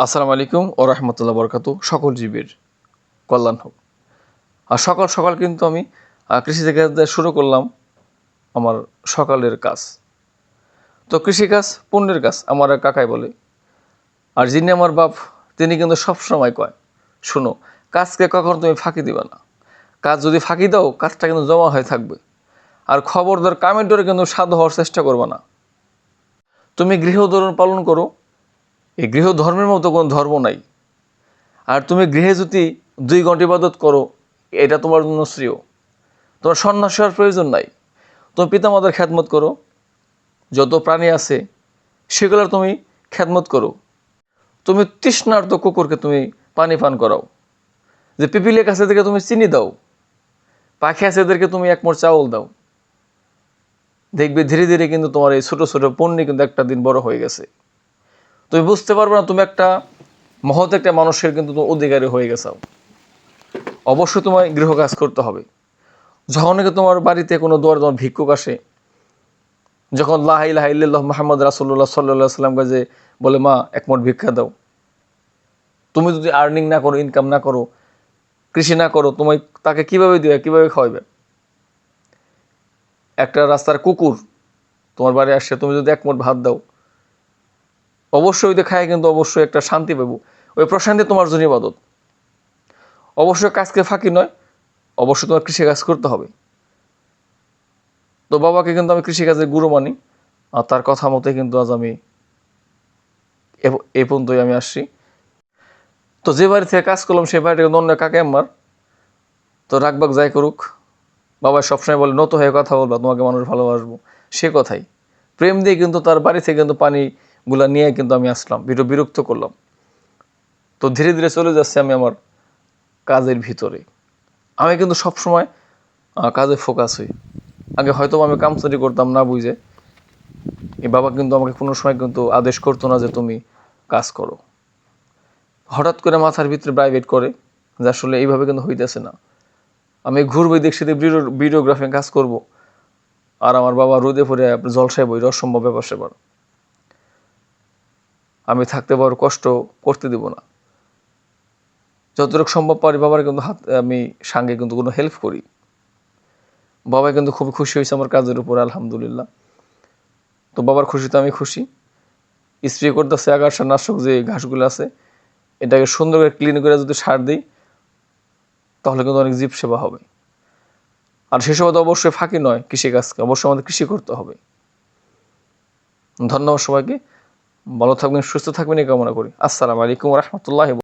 আসসালামু আলাইকুম ও রহমতুল্লাহ বরকাতু সকল জীবের কল্যাণ হোক। আর সকাল সকাল কিন্তু আমি কৃষি থেকে শুরু করলাম আমার সকালের কাজ। তো কৃষিকাজ পুণ্যের কাজ, আমার কাকাই বলে। আর যিনি আমার বাপ, তিনি কিন্তু সবসময় কয়, শুনো, কাজকে কখনো তুমি ফাঁকি দিবে না। কাজ যদি ফাঁকি দাও, কাজটা কিন্তু জমা হয়ে থাকবে। আর খবরদার কামের ডোরে কিন্তু সাধু হওয়ার চেষ্টা করবে না। তুমি গৃহধর্ম পালন করো এই গৃহ ধর্মের মতো কোনো ধর্ম নাই। আর তুমি গৃহে যদি দুই ঘণ্টা ইবাদত করো, এটা তোমার জন্য শ্রেয়। তোমার সন্ন্যাস হওয়ার প্রয়োজন নাই। তুমি পিতামাতার খ্যাতমত করো। যত প্রাণী আছে, সেগুলোর তুমি খ্যাতমত করো। তুমি তৃষ্ণার্ত কুকুরকে তুমি পানি পান করাও। যে পিপিলের কাছে থেকে তুমি চিনি দাও। পাখি আছে এদেরকে তুমি এক মোট চাউল দাও। দেখবে ধীরে ধীরে কিন্তু তোমার এই ছোটো ছোটো পণ্যি কিন্তু একটা দিন বড় হয়ে গেছে। তুমি বুঝতে পারবে না, তুমি একটা মহৎ একটা মানুষের কিন্তু তুমি অধিকারী হয়ে গেছাও অবশ্যই তোমায় গৃহ কাজ করতে হবে। যখন নাকি তোমার বাড়িতে কোনো দোয়ার তোমার ভিক্ষুক আসে, যখন লাহাই লাহাইল্লাহ মোহাম্মদ রাসুল্লাহ সাল্লাহ সাল্লাম কাজে বলে, মা, এক মোট ভিক্ষা দাও। তুমি যদি আর্নিং না করো ইনকাম না করো, কৃষি না করো, তোমায় তাকে কীভাবে দিবে কীভাবে খাওয়াবে একটা রাস্তার কুকুর তোমার বাড়ি আসছে তুমি যদি এক মোট ভাত দাও অবশ্যই ওইটা খায় কিন্তু অবশ্যই একটা শান্তি পাবো। ওই প্রশান্তি তোমার জন্য ইবাদত। অবশ্যই কাজকে ফাঁকি নয়, অবশ্যই তোমার কৃষিকাজ করতে হবে। তো বাবাকে কিন্তু আমি কৃষিকাজের গুরু মানি, আর তার কথা মতে কিন্তু আজ আমি এ- পর্যন্তই আমি আসছি। তো যে বাড়ি থেকে কাজ করলাম, সেই বাড়িটা কিন্তু অন্য কাকে আমার তো রাগবাগ যাই করুক, বাবা সবসময় বলে, নত হয়ে কথা বলবা, তোমাকে মানুষ ভালোবাসবো। সে কথাই। প্রেম দিয়ে কিন্তু তার বাড়ি থেকে কিন্তু পানিগুলা নিয়ে কিন্তু আমি আসলাম, ভিডিও বিরক্ত করলাম। তো ধীরে ধীরে চলে যাচ্ছে আমি আমার কাজের ভিতরে। আমি কিন্তু সবসময় কাজে ফোকাস হই। আগে হয়তো আমি কাম কামচারি করতাম না বুঝে। এ বাবা কিন্তু আমাকে কোনো সময় কিন্তু আদেশ করতো না যে তুমি কাজ করো। হঠাৎ করে মাথার ভিতরে প্রাইভেট করে, যে আসলে এইভাবে কিন্তু হইতেছে না। আমি ঘুরবো দেখছি ভিডিও ভিডিওগ্রাফি কাজ করব। আর আমার বাবা রোদে পড়ে, জলসায় বই অসম্ভব ব্যাপার সেবার আমি থাকতে পারো, কষ্ট করতে দিব না। যতটুকু সম্ভব পারি, বাবার কিন্তু হাত, আমি সঙ্গে কিন্তু কোনো হেল্প করি। বাবা কিন্তু খুব খুশি হয়েছে আমার কাজের উপর, আলহামদুলিল্লাহ। তো বাবার খুশিতে আমি খুশি। স্প্রে করতেছে আগারসা নাশক যে ঘাসগুলো আছে, এটাকে সুন্দর করে ক্লিন করে যদি সার দিই, তাহলে কিন্তু অনেক জীব সেবা হবে। আর সেসব তো অবশ্যই ফাঁকি নয় কৃষিকাজকে, অবশ্যই আমাদের কৃষি করতে হবে। ধন্যবাদ সবাইকে। ভালো থাকবেন সুস্থ থাকবেন এই কামনা করি। আসসালামু আলাইকুম রহমতুল্লাহ